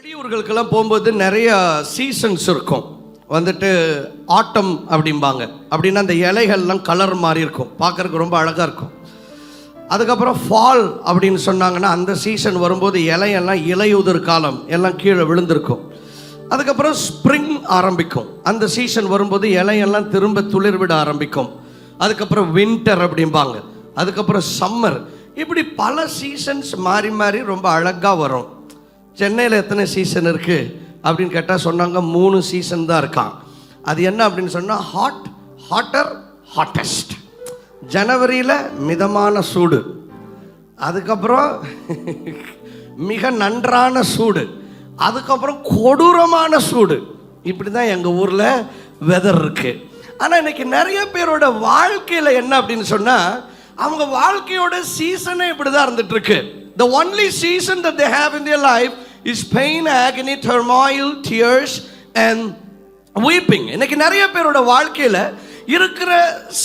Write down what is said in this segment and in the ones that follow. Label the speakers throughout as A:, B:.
A: வெளியூர்களுக்கெல்லாம் போகும்போது நிறைய சீசன்ஸ் இருக்கும். வந்துட்டு ஆட்டம் அப்படிம்பாங்க. அப்படின்னா அந்த இலைகள்லாம் கலர் மாதிரி இருக்கும். பார்க்கறதுக்கு ரொம்ப அழகாக இருக்கும். அதுக்கப்புறம் ஃபால் அப்படின்னு சொன்னாங்கன்னா அந்த சீசன் வரும்போது இலையெல்லாம் இலையுதிர் காலம். எல்லாம் கீழே விழுந்திருக்கும். அதுக்கப்புறம் ஸ்ப்ரிங் ஆரம்பிக்கும். அந்த சீசன் வரும்போது இலையெல்லாம் திரும்ப துளிர் விட ஆரம்பிக்கும். அதுக்கப்புறம் வின்டர் அப்படிம்பாங்க. அதுக்கப்புறம் சம்மர் இப்படி பல சீசன்ஸ் மாறி மாறி ரொம்ப அழகாக வரும். சென்னையில் எத்தனை சீசன் இருக்குது அப்படின்னு கேட்டால் சொன்னாங்க மூணு சீசன் தான் இருக்கான். அது என்ன அப்படின்னு சொன்னால் ஹாட் ஹாட்டர் ஹாட்டஸ்ட் ஜனவரியில் மிதமான சூடு. அதுக்கப்புறம் மிக நன்றான சூடு. அதுக்கப்புறம் கொடூரமான சூடு. இப்படி தான் எங்கள் ஊரில் வெதர் இருக்கு. ஆனால் இன்னைக்கு நிறைய பேரோட வாழ்க்கையில் என்ன அப்படின்னு சொன்னால் அவங்க வாழ்க்கையோட சீசனே இப்படி தான் இருந்துட்டு The the only season that they have in their life is pain agony turmoil tears and weeping. இன்னைக்கு நிறைய பேரோட வாழ்க்கையில இருக்கிற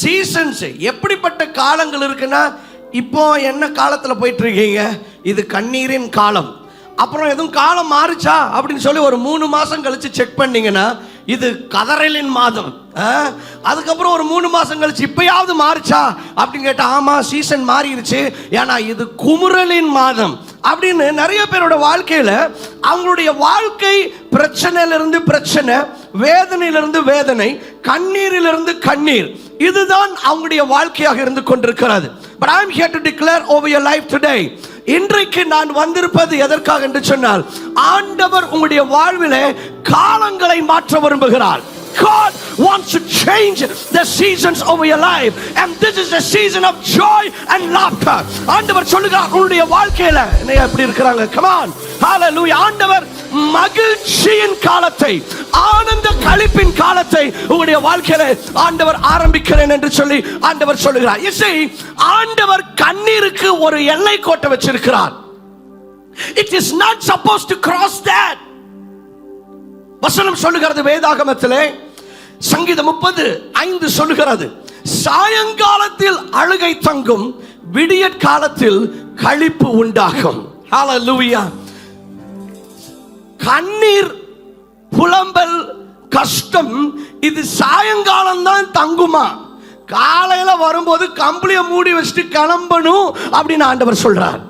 A: சீசன்ஸ் எப்படிப்பட்ட காலங்கள் இருக்குன்னா இப்போ என்ன காலத்துல போயிட்டு இருக்கீங்க இது கண்ணீரின் காலம். அப்புறம் எதுவும் காலம் மாறுச்சா? அப்படின்னு சொல்லி ஒரு மூணு மாசம் கழிச்சு செக் பண்ணீங்கன்னா இது கதறலின் மாதம். ஆ? அதுக்கப்புறம் ஒரு மூணு மாசம் கழிச்சு இப்பயாவது மாறுச்சா? அப்படின்னு கேட்டா ஆமா சீசன் மாறிடுச்சு ஏன்னா இது குமுறலின் மாதம். அப்படின்னு நிறைய பேரோட வாழ்க்கையில அவங்களுடைய வாழ்க்கை பிரச்சனையிலிருந்து பிரச்சனை வேதனையிலிருந்து வேதனை கண்ணீரிலிருந்து கண்ணீர். இதுதான் அவங்களுடைய வாழ்க்கையாக இருந்து கொண்டிருக்கிறது. But I am here to declare over your life today இன்றைக்கு நான் வந்திருப்பது எதற்காக என்று சொன்னால் ஆண்டவர் உங்களுடைய வாழ்விலே காலங்களை மாற்ற விரும்புகிறார். God wants to change the seasons of your life and this is a season of joy and laughter. ஆண்டவர் சொல்லுகிறார் உங்களுடைய வாழ்க்கையில என்ன எப்படி இருக்கிறாங்க. Come on. ஆண்டவர் மகிழ்ச்சியின் காலத்தை ஆனந்த களிப்பின் காலத்தை உங்களுடைய வாழ்க்கையில ஆண்டவர் ஆரம்பிக்கிறேன் என்று சொல்லி ஆண்டவர் சொல்லுகிறார். இசை ஆண்டவர் கண்ணீருக்கு ஒரு எல்லை கோட்டை வச்சிருக்கிறார். It is not supposed to cross that வசனம் சொல்லுகிறது வேதாகமத்திலே சங்கீதம் முப்பது ஐந்து சொல்லுகிறது. சாயங்காலத்தில் அழுகை தங்கும் விடியற் காலத்தில் களிப்பு உண்டாகும். ஹalleluya கண்ணீர் புலம்பல் கஷ்டம் இது சாயங்காலம் தான் தங்குமா? காலையில வரும்போது கம்பளிய மூடி வச்சுட்டு கிளம்பணும் அப்படின்னு ஆண்டவர் சொல்றார்.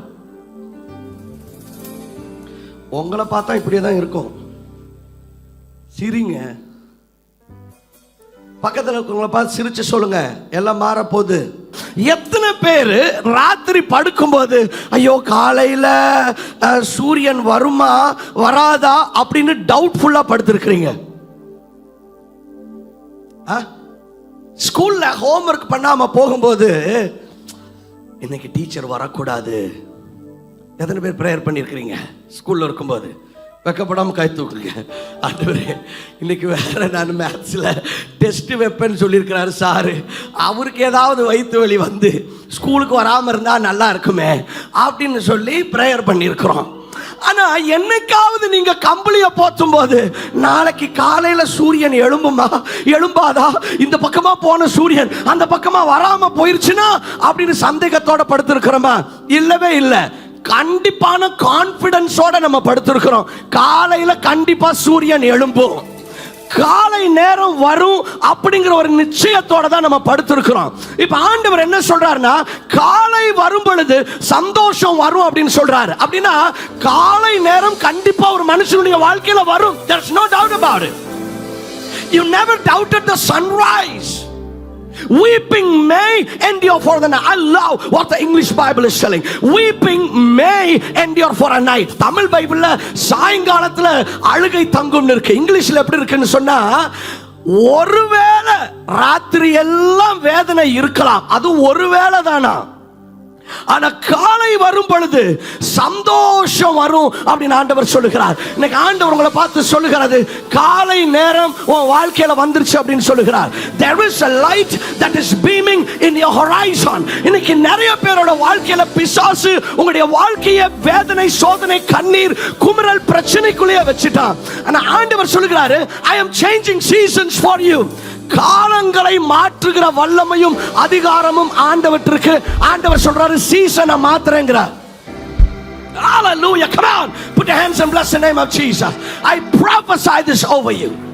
A: உங்களை பார்த்தா இப்படியே தான் இருக்கும். சிரிங்க. பக்கத்தில் இருக்கிறவங்கள பார்த்து சிரிச்சு சொல்லுங்க. எல்லாம் மாறப்போகுது. போகுது எத்தனை பேர் ராத்திரி படுக்கும்போது ஐயோ காலையில் சூரியன் வருமா வராதா? அப்படின்னு டவுட்ஃபுல்லாக படுத்திருக்கிறீங்க. ஸ்கூலில் ஹோம்ஒர்க் பண்ணாமல் போகும்போது இன்னைக்கு டீச்சர் வரக்கூடாது. எத்தனை பேர் ப்ரேயர் பண்ணியிருக்கிறீங்க ஸ்கூலில் இருக்கும்போது. வெக்கப்படாமல் கை தூக்குங்க. ஆண்டவரே இன்னைக்கு வேற நான் மேத்ஸில் டெஸ்ட்டு வைப்பேன்னு சொல்லியிருக்கிறாரு சாரு. அவருக்கு ஏதாவது வயிற்று வலி வந்து ஸ்கூலுக்கு வராமல் இருந்தால் நல்லா இருக்குமே அப்படின்னு சொல்லி ப்ரேயர் பண்ணியிருக்கிறோம். ஆனால் என்னைக்காவது நீங்கள் கம்பளியை போற்றும் போது நாளைக்கு காலையில் சூரியன் எழும்புமா? எழும்பாதா? இந்த பக்கமாக போன சூரியன் அந்த பக்கமாக வராமல் போயிருச்சுன்னா அப்படின்னு சந்தேகத்தோட படுத்திருக்கிறோமா? இல்லவே இல்லை. கண்டிப்பான கான்பிடன்ஸோட நம்ம படுத்திருக்கிறோம். காலையில கண்டிப்பா சூரியன் எழும்பும். காலை நேரம் வரும் அப்படிங்கிற ஒரு நிச்சயத்தோட தான் நம்ம படுத்திருக்கிறோம். இப்ப ஆண்டவர் என்ன சொல்றாருன்னா காலை வரும் பொழுது சந்தோஷம் வரும் அப்படின்னு சொல்றாரு. அப்படின்னா காலை நேரம் கண்டிப்பா ஒரு மனுஷனுடைய வாழ்க்கையில வரும். No doubt doubt about it. You never doubted the sunrise Weeping may endure for the night. I love what the English Bible is telling. Weeping may endure for a night. Tamil பைபிள்ல சாயங்காலத்துல அழுகை தங்கும் இருக்கு இங்கிலீஷ்ல எப்படி இருக்குன்னு சொன்னா ஒருவேளை ராத்திரி எல்லாம் வேதனை இருக்கலாம் அது ஒருவேளை தானா ஆனா காலை வரும் பொழுது சந்தோஷம் வரும் அப்படின்னு ஆண்டவர் சொல்லுகிறார். இன்னைக்கு ஆண்டவர் உங்களை பார்த்து சொல்லுகிறது காலை நேரம் உன் வாழ்க்கையில வந்துருச்சு அப்படின்னு சொல்லுகிறார். There is a light that is beaming in your horizon. இன்னைக்கு நிறைய பேரோட வாழ்க்கையில பிசாசு உங்களுடைய வாழ்க்கைய வேதனை சோதனை கண்ணீர் குமரல் பிரச்சனைக்குள்ளேயே வச்சுட்டான். ஆனா ஆண்டவர் சொல்லுகிறாரு I am changing seasons for you காலங்களை மாற்றுகிற வல்லமையும் அதிகாரமும் ஆண்டவற்றிற்கு ஆண்டவர் சொல்றாரு சீசனை மாத்துறேங்கிறார் Hallelujah. Come on. Put your hands and bless the name of Jesus. I prophesy this over you.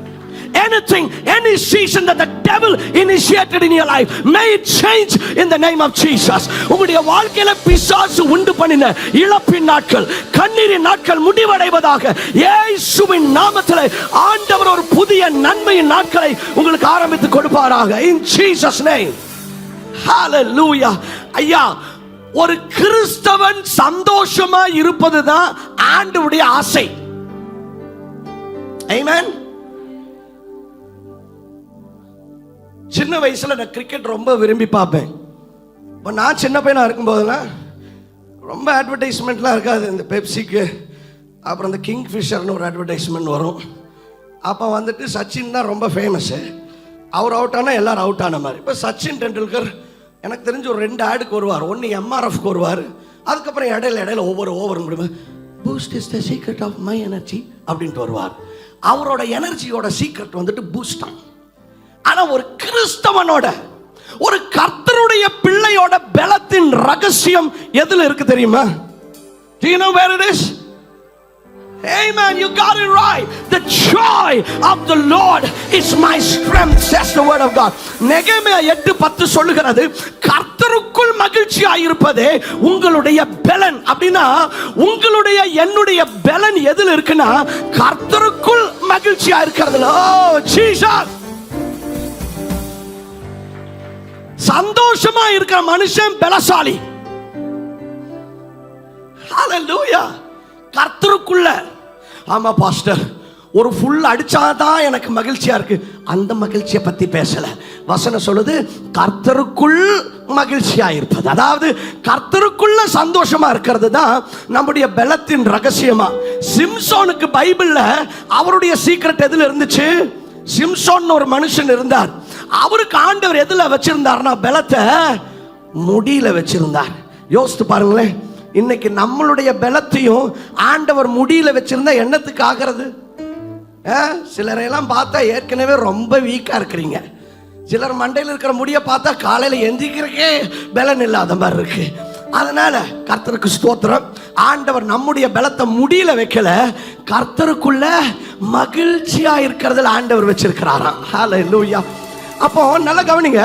A: Anything, any season that the devil initiated in your life, may it change in the name of Jesus. உங்களுடைய வாழ்க்கையில பிசாசு உண்டு பண்ணின இழப்பின் நாட்கள் கண்ணீரின் நாட்கள் முடிவடைவதாக இயேசுவின் நாமத்தில் ஆண்டவர் ஒரு புதிய நன்மையின் நாட்களை உங்களுக்கு ஆரம்பித்து கொடுப்பாராக in Jesus name Hallelujah. ஐயா ஒரு கிறிஸ்தவன் சந்தோஷமா இருப்பதுதான் ஆண்டவருடைய ஆசை Amen. சின்ன வயசில் நான் கிரிக்கெட் ரொம்ப விரும்பி பார்ப்பேன். இப்போ நான் சின்ன பையனாக இருக்கும்போதெல்லாம் ரொம்ப அட்வர்டைஸ்மெண்ட்லாம் இருக்காது. இந்த பெப்சிக்கு அப்புறம் இந்த கிங் ஃபிஷர்னு ஒரு அட்வர்டைஸ்மெண்ட் வரும். அப்போ வந்துட்டு சச்சின் தான் ரொம்ப ஃபேமஸ்ஸு அவர் அவுட் ஆனால் எல்லோரும் அவுட் ஆன மாதிரி. இப்போ சச்சின் டெண்டுல்கர் எனக்கு தெரிஞ்சு ஒரு ரெண்டு ஆடுக்கு வருவார். ஒன்று எம்ஆர்எஃப்க்கு வருவார். அதுக்கப்புறம் இடையில இடையில ஒவ்வொரு ஓவர் முடியும் boost is the secret of my energy அப்படின்ட்டு வருவார். அவரோட எனர்ஜியோட சீக்ரெட் வந்துட்டு பூஸ்ட் தான். ஆனா ஒரு கிறிஸ்தவனோட ஒரு கர்த்தருடைய பிள்ளையோட பலத்தின் ரகசியம் எதுல இருக்கு தெரியுமா Do you know where it is? Amen. You got it right. The joy of the Lord is my strength, says the word of God. நெகேமியா எட்டு பத்து சொல்லுகிறது கர்த்தருக்குள் மகிழ்ச்சியா இருப்பதே உங்களுடைய பலன் அப்படின்னா உங்களுடைய என்னுடைய பலன் எதில் இருக்குன்னா கர்த்தருக்குள் மகிழ்ச்சியா இருக்கிறதுல ஓ oh, ஜீசஸ் சந்தோஷமா இருக்கிற மனுஷன் பலசாலி. கர்த்தருக்குள்ள ஆமா பாஸ்டர் ஒரு ஃபுல் அடிச்சாதான் எனக்கு மகிழ்ச்சியா இருக்கு. அந்த மகிழ்ச்சியை பத்தி பேசல. வசனம் சொல்லுது கர்த்தருக்குள் மகிழ்ச்சியா இருப்பது. அதாவது கர்த்தருக்குள்ள சந்தோஷமா இருக்கிறது தான் நம்முடைய பலத்தின் ரகசியமா. சிம்சோனுக்கு பைபிள்ல அவருடைய சீக்ரெட் எதுல இருந்துச்சு? சிம்சோன் ஒரு மனுஷன் இருந்தார். அவருக்கு ஆண்டவர் எதில் வச்சிருந்தார்னா பலத்தை முடியில வச்சிருந்தார். யோசித்து பாருங்களேன் இன்னைக்கு நம்மளுடைய பலத்தையும் ஆண்டவர் முடியில வச்சிருந்தா என்னத்துக்கு ஆகிறது? ஆ, சிலரையெல்லாம் பார்த்தா ஏற்கனவே ரொம்ப வீக்காக இருக்கிறீங்க. சிலர் மண்டையில் இருக்கிற முடியை பார்த்தா காலையில் எந்திரிக்கிறக்கே பலன் இல்லாத மாதிரி இருக்கு. அதனால கர்த்தருக்கு ஸ்தோத்திரம். ஆண்டவர் நம்முடைய பலத்தை முடியல வைக்கல கர்த்தருக்குள்ள மகிழ்ச்சியா இருக்கிறதுல ஆண்டவர் வச்சிருக்கிறாராம். ஹalleluya அப்போ நல்லா கவனிங்க.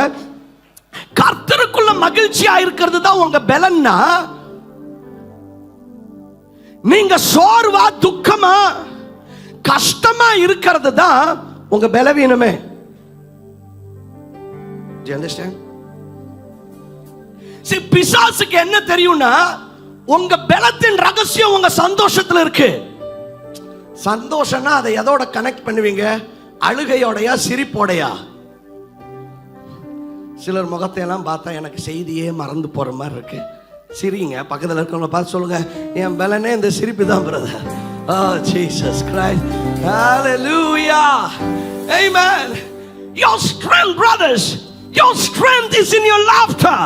A: கர்த்தருக்குள்ள மகிழ்ச்சியா இருக்கிறது தான் உங்க பலன்னா. நீங்க சோர்வா துக்கமா கஷ்டமா இருக்கிறது தான் உங்க பலவீனமே. பிசாசுக்கு என்ன தெரியும்னா உங்க பலத்தின் ரகசியம் உங்க சந்தோஷத்துல இருக்கு. சந்தோஷம்னா அதை எதோட கனெக்ட் பண்ணுவீங்க? அழுகையோடையா சிரிப்போடையா? சிலர் முகத்தையெல்லாம் பார்த்தா எனக்கு செய்தியே மறந்து போற மாதிரி இருக்கு. சிரிங்க பக்கத்தில் இருக்கவங்களை பார்த்து சொல்லுங்க. என் பலனே இந்த சிரிப்பு தான் brother O Jesus Christ hallelujah amen. Your strength brothers. Your strength is in your laughter.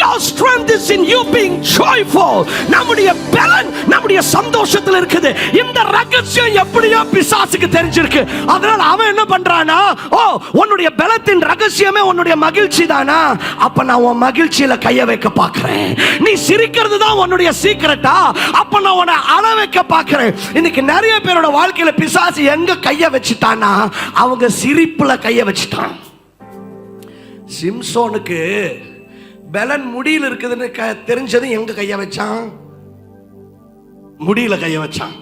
A: Your strength is in you being joyful. நம்முடைய பலன் நம்முடைய சந்தோஷத்தில் இருக்குது. இந்த ரகசியம் எப்படியோ பிசாசுக்கு தெரிஞ்சிருக்கு. அதனால அவன் என்ன பண்றானா ஓ உன்னுடைய பலத்தின் ரகசியமே உன்னுடைய மகிழ்ச்சி தானா? அப்ப நான் உன் மகிழ்ச்சியில கைய வைக்க பார்க்கிறேன். நீ சிரிக்கிறது தான் உன்னுடைய சீக்கிரட்டா அப்ப நான் உன்னை அழ வைக்க பார்க்கிறேன். இன்னைக்கு நிறைய பேரோட வாழ்க்கையில பிசாசு எங்க கைய வச்சுட்டானா அவங்க சிரிப்புல கைய வச்சுட்டான். சிம்சோனுக்கு பலன் முடியில் இருக்குதுன்னு க தெரிஞ்சது எங்க கைய வச்சான்? முடியில கைய வச்சான்.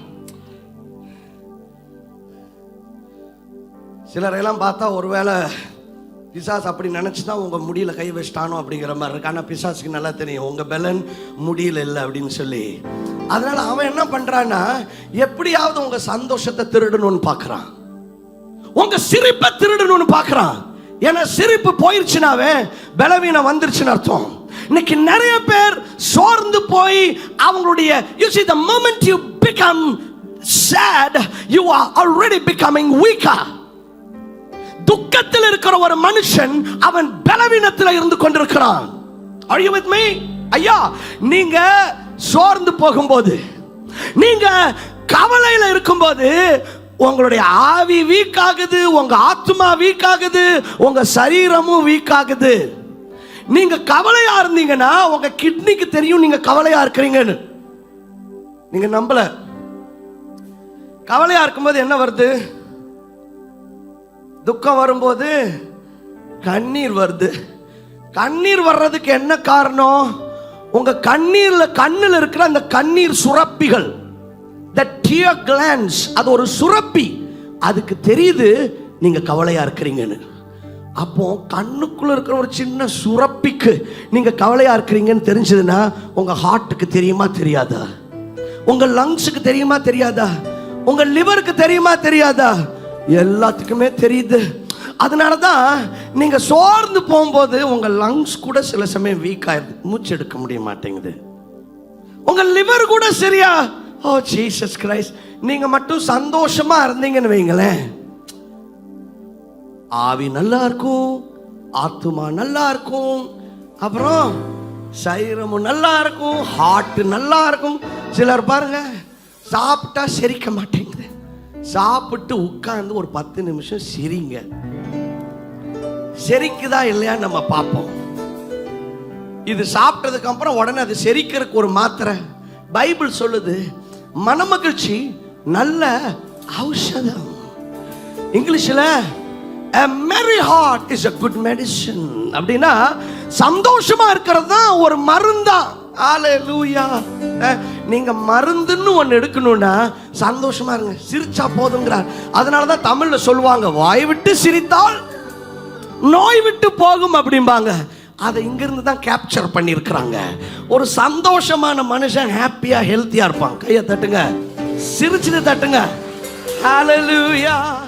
A: சிலரையெல்லாம் பார்த்தா ஒருவேளை பிசாஸ் அப்படி நினச்சி தான் உங்கள் முடியில கை வச்சிட்டானோ அப்படிங்கிற மாதிரி இருக்கு. ஆனால் பிசாஸுக்கு நல்லா தெரியும். உங்கள் பலன் முடியல இல்லை அப்படின்னு சொல்லி. அதனால் அவன் என்ன பண்ணுறான்னா எப்படியாவது உங்கள் சந்தோஷத்தை திருடணும்னு பார்க்குறான் உங்கள் சிரிப்பை திருடணும்னு பார்க்குறான் ஏன்னா சிரிப்பு போயிருச்சுனாவே பலவீனம் வந்துருச்சுன்னு அர்த்தம். இன்னைக்கு நிறைய பேர் சோர்ந்து போய் அவங்களுடைய you see the moment you become sad you are already becoming வீக்கா துக்கத்தில் இருக்கிற ஒரு மனுஷன் அவன் பலவீனத்தில் இருந்து கொண்டிருக்கிறான். Are you with me? ஐயா நீங்க சோர்ந்து போகும்போது நீங்க கவலையில இருக்கும்போது உங்களுடைய ஆவி வீக் ஆகுது உங்க ஆத்மா வீக் ஆகுது உங்க சரீரமும் வீக் ஆகுது நீங்க கவலையா இருந்தீங்கன்னா உங்க கிட்னிக்கு தெரியும் நீங்க கவலையா இருக்கிறீங்கன்னு. நீங்க நம்பல. கவலையா இருக்கும்போது என்ன வருது? துக்கம் வரும்போது கண்ணீர் வருது. கண்ணீர் வர்றதுக்கு என்ன காரணம்? உங்க கண்ணீர்ல கண்ணில் இருக்கிற அந்த கண்ணீர் சுரப்பிகள். த tear glands அது ஒரு சுரப்பி. அதுக்கு தெரியுது நீங்க கவலையா இருக்கிறீங்கன்னு. அப்போ கண்ணுக்குள்ள இருக்கிற ஒரு சின்ன சுரப்பிக்கு நீங்க கவலையா இருக்கிறீங்கன்னு தெரிஞ்சதுன்னா உங்க ஹார்ட்டுக்கு தெரியுமா தெரியாதா? உங்க லங்ஸுக்கு தெரியுமா தெரியாதா? உங்க லிவருக்கு தெரியுமா தெரியாதா? எல்லாத்துக்குமே தெரியுது. அதனால தான் நீங்க சோர்ந்து போகும்போது உங்க லங்ஸ் கூட சில சமயம் வீக் ஆயிடுது. மூச்சு எடுக்க முடிய மாட்டேங்குது. உங்க லிவர் கூட சரியா ஓ ஜீசஸ் கிரைஸ்ட் நீங்க மட்டும் சந்தோஷமா இருந்தீங்கன்னு வைங்களேன். ஆவி நல்லா இருக்கும் ஆத்துமா நல்லா இருக்கும் அப்புறம் சைரமும் நல்லா இருக்கும் ஹார்ட் நல்லா இருக்கும் சிலர் பாருங்க சாப்பிட்டா செரிக்க மாட்டேங்குது. சாப்பிட்டு உட்கார்ந்து ஒரு பத்து நிமிஷம் சிரிங்க. செரிக்குதா இல்லையா நம்ம பார்ப்போம். இது சாப்பிட்டதுக்கு அப்புறம் உடனே அது செரிக்கிறதுக்கு ஒரு மாத்திரை. பைபிள் சொல்லுது மனமகிழ்ச்சி நல்ல ஔஷதம். இங்கிலீஷில் a merry heart is a good medicine. அப்படின்னா சந்தோஷமா இருக்கிறது தான் ஒரு மருந்தா. ஹalleluya அஹ், நீங்க மருந்துன்னு ஒன்று எடுக்கணும்னா சந்தோஷமா இருங்க. சிரிச்சா போதுங்கிறார். அதனால தான் தமிழ்ல சொல்லுவாங்க வாய் விட்டு சிரித்தால் நோய் விட்டு போகும் அப்படிம்பாங்க. அதை இங்கிருந்து தான் கேப்சர் பண்ணியிருக்கிறாங்க. ஒரு சந்தோஷமான மனுஷன் ஹாப்பியா ஹெல்த்தியா இருப்பான். கையை தட்டுங்க. சிரிச்சுட்டு தட்டுங்க. ஹalleluya